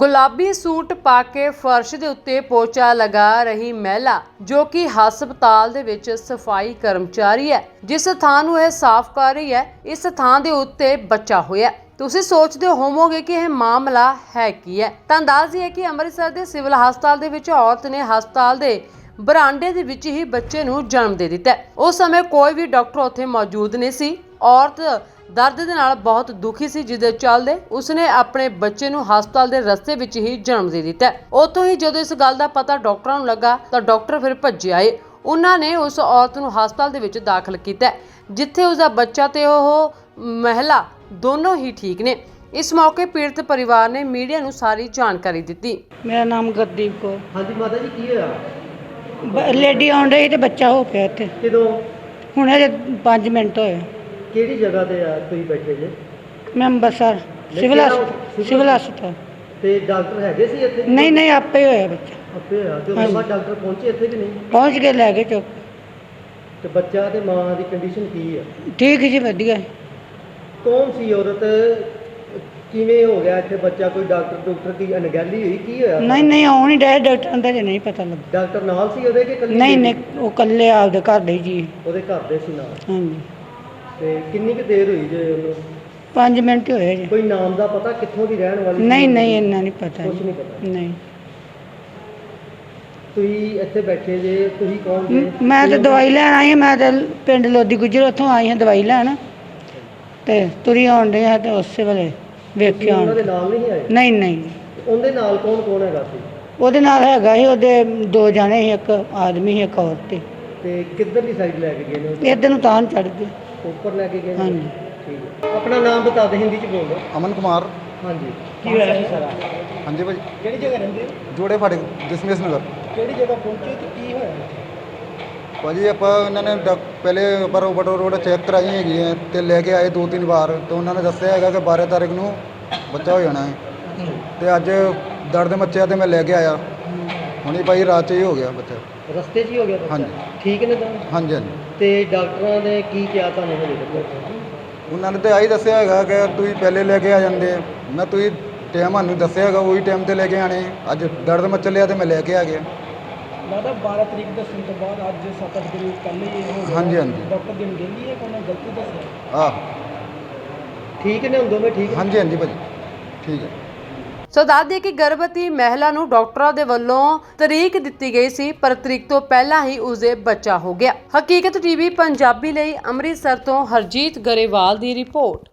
ਗੁਲਾਬੀ ਸੂਟ ਪਾ ਕੇ ਫਰਸ਼ ਦੇ ਉੱਤੇ ਪੋਚਾ ਲਗਾ ਰਹੀ ਮਹਿਲਾ, ਜੋ ਕਿ ਹਸਪਤਾਲ ਦੇ ਵਿੱਚ ਸਫ਼ਾਈ ਕਰਮਚਾਰੀ ਹੈ, ਜਿਸ ਥਾਂ ਨੂੰ ਇਹ ਸਾਫ਼ ਕਰ ਰਹੀ ਹੈ, ਇਸ ਥਾਂ ਦੇ ਉੱਤੇ ਬੱਚਾ ਹੋਇਆ ਤੁਸੀਂ ਸੋਚਦੇ ਹੋਵੋਗੇ ਕਿ ਇਹ ਮਾਮਲਾ ਹੈ ਕੀ ਹੈ? ਤਾਂ ਦੱਸ ਦਈਏ ਕਿ ਅੰਮ੍ਰਿਤਸਰ ਦੇ ਸਿਵਲ ਹਸਪਤਾਲ ਦੇ ਵਿੱਚ ਔਰਤ ਨੇ ਹਸਪਤਾਲ ਦੇ ਬਰਾਂਡੇ ਦੇ ਵਿੱਚ ਹੀ ਬੱਚੇ ਨੂੰ ਜਨਮ ਦੇ ਦਿੱਤਾ ਉਸ ਸਮੇਂ ਕੋਈ ਵੀ ਡਾਕਟਰ ਉੱਥੇ ਮੌਜੂਦ ਨਹੀਂ ਸੀ। ਔਰਤ ਦਰਦ ਦੇ ਨਾਲ ਬਹੁਤ ਦੁਖੀ ਸੀ ਜਿਹਦੇ ਚੱਲਦੇ ਉਸਨੇ ਆਪਣੇ ਬੱਚੇ ਨੂੰ ਹਸਪਤਾਲ ਦੇ ਰਸਤੇ ਵਿੱਚ ਹੀ ਜਨਮ ਦੇ ਦਿੱਤਾ। ਉੱਥੋਂ ਹੀ ਜਦੋਂ ਇਸ ਗੱਲ ਦਾ ਪਤਾ ਡਾਕਟਰਾਂ ਨੂੰ ਲੱਗਾ ਤਾਂ ਡਾਕਟਰ ਫਿਰ ਭੱਜੇ ਆਏ। ਉਹਨਾਂ ਨੇ ਉਸ ਔਰਤ ਨੂੰ ਹਸਪਤਾਲ ਦੇ ਵਿੱਚ ਦਾਖਲ ਕੀਤਾ ਜਿੱਥੇ ਉਸ ਦਾ ਬੱਚਾ ਤੇ ਉਹ ਮਹਿਲਾ ਦੋਨੋਂ ਹੀ ਠੀਕ ਨੇ। ਇਸ ਮੌਕੇ ਪੀੜਤ ਪਰਿਵਾਰ ਨੇ ਮੀਡੀਆ ਨੂੰ ਸਾਰੀ ਜਾਣਕਾਰੀ ਦਿੱਤੀ। ਮੇਰਾ ਨਾਮ ਗੁਰਦੀਪ ਕੌਰ। ਹਾਂਜੀ ਮਾਤਾ ਜੀ ਕੀ ਹੋਇਆ? ਬ- ਲੇਡੀ ਆਉਣ ਰਹੀ ਤੇ ਬੱਚਾ ਹੋ ਪਿਆ ਇੱਥੇ। ਕਿਦੋਂ? ਹੁਣ ਅਜੇ 5 ਮਿੰਟ ਹੋਏ। ਕਿਹੜੀ ਜਗ੍ਹਾ ਤੇ ਆ ਤੁਸੀਂ ਬੈਠੇ ਜੇ? ਮੈਂ ਅੰਬਰਸਰ ਸਿਵਲ ਹਸਪਤਾਲ ਸਿਵਲ ਹਸਪਤਾਲ। ਤੇ ਡਾਕਟਰ ਹੈਗੇ ਸੀ ਇੱਥੇ? ਨਹੀਂ ਨਹੀਂ ਆਪੇ ਹੋਇਆ ਬੱਚਾ। ਆਪੇ ਹੋਇਆ। ਤੇ। ਬਾਅਦ ਡਾਕਟਰ ਪਹੁੰਚੇ ਇੱਥੇ ਕਿ ਨਹੀਂ? ਪਹੁੰਚ ਕੇ ਲੈ ਕੇ ਚੁੱਕ ਤੇ ਬੱਚਾ ਤੇ ਮਾਂ ਦੀ ਕੰਡੀਸ਼ਨ ਕੀ ਆ? ਠੀਕ ਜੀ ਵਧੀਆ। ਕੌਣ ਸੀ ਔਰਤ? ਕਿਵੇਂ ਹੋ ਗਿਆ ਇੱਥੇ ਬੱਚਾ? ਕੋਈ ਡਾਕਟਰ ਡਾਕਟਰ ਦੀ ਅਣਗਹਿਲੀ ਹੋਈ? ਕੀ ਹੋਇਆ? ਨਹੀਂ ਨਹੀਂ ਆਉਣ ਹੀ ਡਿਆ ਡਾਕਟਰ ਦਾ ਜੇ ਨਹੀਂ ਪਤਾ ਲੱਗਾ ਡਾਕਟਰ ਨਾਲ ਸੀ ਉਹਦੇ ਕਿ ਇਕੱਲੀ ਨਹੀਂ? ਨਹੀਂ ਉਹ ਕੱਲੇ ਆਪਦੇ ਘਰ ਦੇ ਜੀ। ਉਹਦੇ ਘਰ ਦੇ ਸੀ ਨਾਲ? ਹਾਂਜੀ। ਤੇ ਕਿੰਨੀ ਕੁ ਦੇਰ ਹੋਈ ਜੇ ਉਹਨੂੰ? 5 ਮਿੰਟ ਹੀ ਹੋਏ ਜੀ। ਕੋਈ ਨਾਮ ਦਾ ਪਤਾ ਕਿੱਥੋਂ ਦੀ ਰਹਿਣ ਵਾਲੀ ਸੀ? ਨਹੀਂ ਨਹੀਂ ਇੰਨਾ ਨਹੀਂ ਪਤਾ ਕੁਛ ਜੀ। ਨਹੀਂ ਪਤਾ। ਨਹੀਂ। ਤੁਸੀਂ ਇੱਥੇ ਬੈਠੇ ਜੇ ਤੁਸੀਂ ਕੌਣ ਜੇ? ਮ- ਮੈਂ ਤਾਂ ਦਵਾਈ ਲੈਣ ਆਈ ਹਾਂ ਮੈਂ ਤਾਂ ਪਿੰਡ ਲੋਦੀ ਗੁਜਰ ਉੱਥੋਂ ਆਈ ਹਾਂ ਦਵਾਈ ਲੈਣ। ਤੇ ਤੁਰੀ ਆਉਣ ਡਈ ਹਾਂ ਤੇ ਉਸੇ ਵੇਲੇ ਵੇਖਿਆ ਤੁਸੀਂ ਉਹਨਾਂ ਦੇ ਆਉਣ ਨਾਲ ਨਹੀਂ ਆਏ? ਨਹੀਂ ਨਹੀਂ। ਉਹਦੇ ਨਾਲ ਕੌਣ ਕੌਣ ਹੈਗਾ ਸੀ? ਉਹਦੇ ਨਾਲ ਹੈਗਾ ਸੀ ਉਹਦੇ ਦੋ ਜਾਣੇ ਸੀ ਇੱਕ ਆਦਮੀ ਸੀ ਇੱਕ ਔਰਤ ਸੀ। ਤੇ ਕਿੱਧਰਲੀ ਸਾਈਡ ਲੈ ਕੇ ਗਏ ਨੇ ਉਹ? ਇੱਧਰ ਨੂੰ ਤਾਂ ਚੜ ਗਏ ਉੱਪਰ ਲੈ ਕੇ ਗਏ ਨੇ? ਹਾਂਜੀ। ਠੀਕ ਹੈ। ਆਪਣਾ ਨਾਮ ਬਤਾ ਦੇ ਹਿੰਦੀ ਚ ਬੋਲੋ ਅਮਨ ਕੁਮਾਰ। ਹਾਂਜੀ। ਕੀ ਹੋਇਆ ਸੀ ਸਾਰਾ? ਹਾਂਜੀ ਭਾਜੀ। ਕਿਹੜੀ ਜਗ੍ਹਾ ਰਹਿੰਦੇ ਹੋ? ਜੋੜੇ ਫਾੜੇ ਦਸ਼ਮੇਸ਼ ਨਗਰ। ਕਿਹੜੀ ਜਗ੍ਹਾ ਪਹੁੰਚੇ ਤੇ ਕੀ ਹੋਇਆ? ਭਾਜੀ ਆਪਾਂ ਇਹਨਾਂ ਨੇ ਡਾਕ- ਪਹਿਲੇ ਪਰ ਬਟੋ ਰੋਡ ਚੈੱਕ ਕਰਾਈ ਹੈਗੀ ਹੈ ਤੇ ਲੈ ਕੇ ਆਏ ਦੋ ਤਿੰਨ ਵਾਰ ਤੇ ਉਹਨਾਂ ਨੇ ਦੱਸਿਆ ਹੈਗਾ ਕਿ 12 ਤਾਰੀਖ ਨੂੰ ਬੱਚਾ ਹੋ ਜਾਣਾ ਹੈ। ਤੇ ਅੱਜ ਦਰਦ ਮੱਚਿਆ ਤੇ ਮੈਂ ਲੈ ਕੇ ਆਇਆ। ਹੁਣੀ ਭਾਈ ਰਾਤ ਹੀ ਹੋ ਗਿਆ ਬੱਚਾ। ਰਸਤੇ 'ਚ ਹੀ ਹੋ ਗਿਆ ਬੱਚਾ? ਹਾਂਜੀ। ਠੀਕ ਨੇ ਤਾਂ? ਹਾਂਜੀ ਹਾਂਜੀ। ਤੇ ਡਾਕਟਰਾਂ ਨੇ ਕੀ ਕਿਹਾ ਤੁਹਾਨੂੰ ਹਜੇ ਤੱਕ? ਉਹਨਾਂ ਨੇ ਤੇ ਆਹੀ ਦੱਸਿਆ ਹੈਗਾ ਕਿ ਤੁਸੀਂ ਪਹਿਲੇ ਲੈ ਕੇ ਆ ਜਾਂਦੇ ਮੈਂ ਤੁਸੀਂ ਟਾਈਮ ਸਾਨੂੰ ਦੱਸਿਆ ਹੈਗਾ ਉਹੀ ਟਾਈਮ ਤੇ ਲੈ ਕੇ ਆਣੇ ਅੱਜ ਦਰਦ ਮੱਚ ਲਿਆ ਤੇ ਮੈਂ ਲੈ ਕੇ ਆ ਗਿਆ। ਲੱਗਦਾ 12 ਤਰੀਕ ਦੱਸਣ ਤੋਂ ਬਾਅਦ ਅੱਜ 7-8 ਦਿਨ ਪਹਿਲੇ ਹੀ ਇਹ ਹੋ ਹਾਂਜੀ ਹਾਂਜੀ। ਡਾਕਟਰ ਦੀ ਅਣਗਹਿਲੀ ਹੈ ਕੋਈ ਗਲਤੀ ਦੱਸਿਆ ਆਹ। ਠੀਕ ਨੇ ਹੁਣ ਦੋਵੇਂ ਠੀਕ ਹਾਂਜੀ ਹਾਂਜੀ ਭਾਜੀ। ਠੀਕ ਹੈ। ਸੋ ਦੱਸ ਦਈਏ ਕਿ ਗਰਭਵਤੀ ਮਹਿਲਾ ਨੂੰ ਡਾਕਟਰਾਂ ਦੇ ਵੱਲੋਂ ਤਰੀਕ ਦਿੱਤੀ ਗਈ ਸੀ, ਪਰ ਤਰੀਕ ਤੋਂ ਪਹਿਲਾਂ ਹੀ ਉਸਦੇ ਬੱਚਾ ਹੋ ਗਿਆ। ਹਕੀਕਤ ਟੀਵੀ ਪੰਜਾਬੀ ਲਈ ਅੰਮ੍ਰਿਤਸਰ ਤੋਂ ਹਰਜੀਤ ਗਰੇਵਾਲ ਦੀ ਰਿਪੋਰਟ।